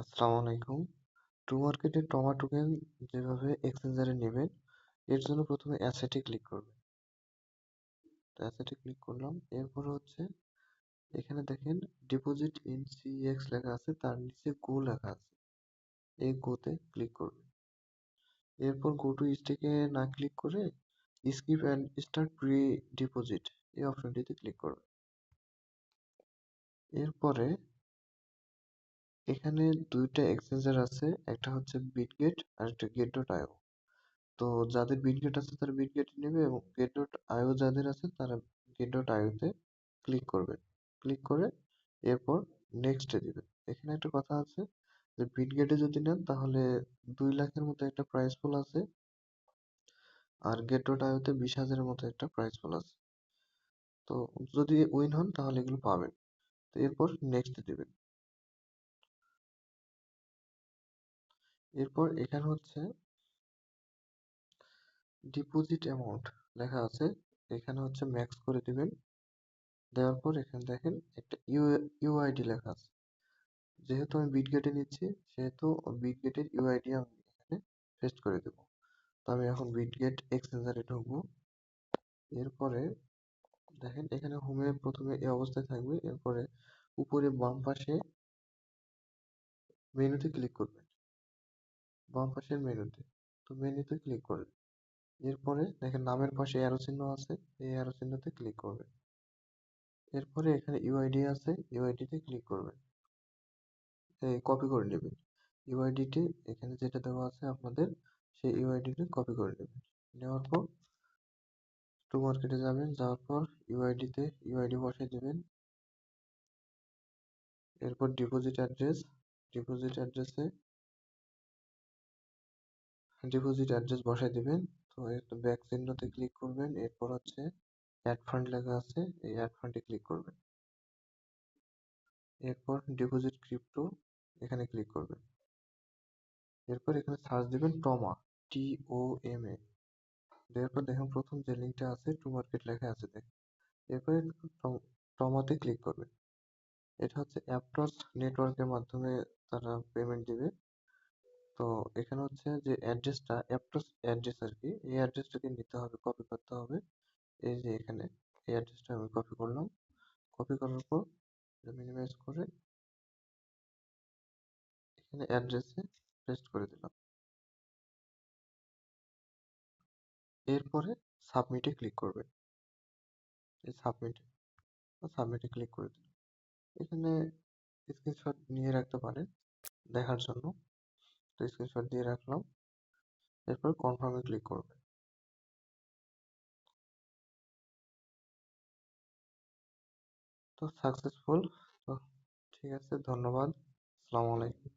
আসসালামু আলাইকুম। টু মার্কেটের টমা টোকেন যেভাবে এক্সচেঞ্জারে নেবেন, এর জন্য প্রথমে অ্যাসেটে ক্লিক করবেন। অ্যাসেটে ক্লিক করলাম, এরপর হচ্ছে এখানে দেখেন ডিপোজিট ইন সিএক্স লেখা আছে, তার নিচে গো লেখা আছে। এই গোতে ক্লিক করবেন। এরপর গো টু স্টেকে না ক্লিক করে skip and start pre deposit এই অপশনটিতে ক্লিক করবেন। এরপরে এখানে দুইটা এক্সচেঞ্জার আছে, একটা হচ্ছে বিটগেট আর একটা গেট ডট আইও তো যাদের বিটগেট আছে তারা বিটগেট নেবে এবং গেট ডট আইও যাদের আছে তারা গেট ডট আইওতে ক্লিক করবে। ক্লিক করে এরপর নেক্সটে দিবে। এখানে একটা কথা আছে যে বিটগেটে যদি নেন তাহলে দুই লাখের মতো একটা প্রাইস পুল আছে আর গেট ডট আইওতে বিশ হাজারের মতো একটা প্রাইস পুল আছে। তো যদি উইন হন তাহলে এগুলো পাবেন। তো এরপর নেক্সট দিবেন। এরপর এখানে হচ্ছে ডিপোজিট অ্যামাউন্ট লেখা আছে। এখানে হচ্ছে ম্যাক্স করে দিবেন। দেওয়ার পর এখানে দেখেন একটা ইউ ইউআইডি লেখা আছে। যেহেতু আমি বিটগেটে নিচ্ছি, সেহেতু বিটগেটের ইউআইডি আমি এখানে পেস্ট করে দেব। তো আমি এখন বিটগেট এক্সচেঞ্জারে ঢুকবো। এরপরে দেখেন এখানে হোমে প্রথমে এই অবস্থায় থাকবে। এরপরে উপরে বাম পাশে মেনুতে ক্লিক করবেন। বাম পাশের মেনুতে। তো মেনুতে ক্লিক করবেন এরপরে দেখেন নামের পাশে অ্যারো চিহ্ন আছে, এই অ্যারো চিহ্নতে ক্লিক করবেন এরপরে এখানে ইউআইডি আছে ইউআইডিতে ক্লিক করবেন কপি করে নেবেন। ইউআইডিটি এখানে যেটা দেওয়া আছে আপনাদের, সেই ইউআইডিটি কপি করে নেবেন। নেওয়ার পর টু মার্কেটে যাবেন, যাওয়ার পর ইউআইডিতে ইউআইডি বসিয়ে দেবেন। এরপর ডিপোজিট অ্যাড্রেস ডিপোজিট অ্যাড্রেসে ডিপোজিট অ্যাড্রেস বসাই দিবেন। তো এর ব্যাক চিহ্নতে ক্লিক করবেন। এরপর হচ্ছে অ্যাড ফান্ড লেখা আছে। এই অ্যাড ফান্ডে ক্লিক করবেন। এরপর ডিপোজিট ক্রিপ্টো এখানে ক্লিক করবেন। এরপর এখানে সার্চ দিবেন টমা টি ও এম এ এরপর দেখুন প্রথম যে লিঙ্কটা আছে টু মার্কেট লেখা আছে দেখেন। এরপরে টমাতে ক্লিক করবেন। এটা হচ্ছে অ্যাপটস নেটওয়ার্কের মাধ্যমে তারা পেমেন্ট দিবে। তো এখানে হচ্ছে যে অ্যাড্রেসটা অ্যাপটস অ্যাড্রেস আর কি এই অ্যাড্রেসটাকে নিতে হবে কপি করতে হবে। এই যে এখানে, এই অ্যাড্রেসটা আমি কপি করলাম। কপি করার পর মিনিমাইজ করে এখানে অ্যাড্রেসে পেস্ট করে দিলাম। এরপরে সাবমিটে ক্লিক করবেন এই সাবমিটে সাবমিটে ক্লিক করে দিন এখানে স্ক্রিনশট নিয়ে রাখতে পারেন দেখার জন্য। তো স্ক্রিনশট দিয়ে রাখলাম। এরপর কনফার্মে ক্লিক করবে। তো সাকসেসফুল তো ঠিক আছে, ধন্যবাদ। আসসালামু আলাইকুম।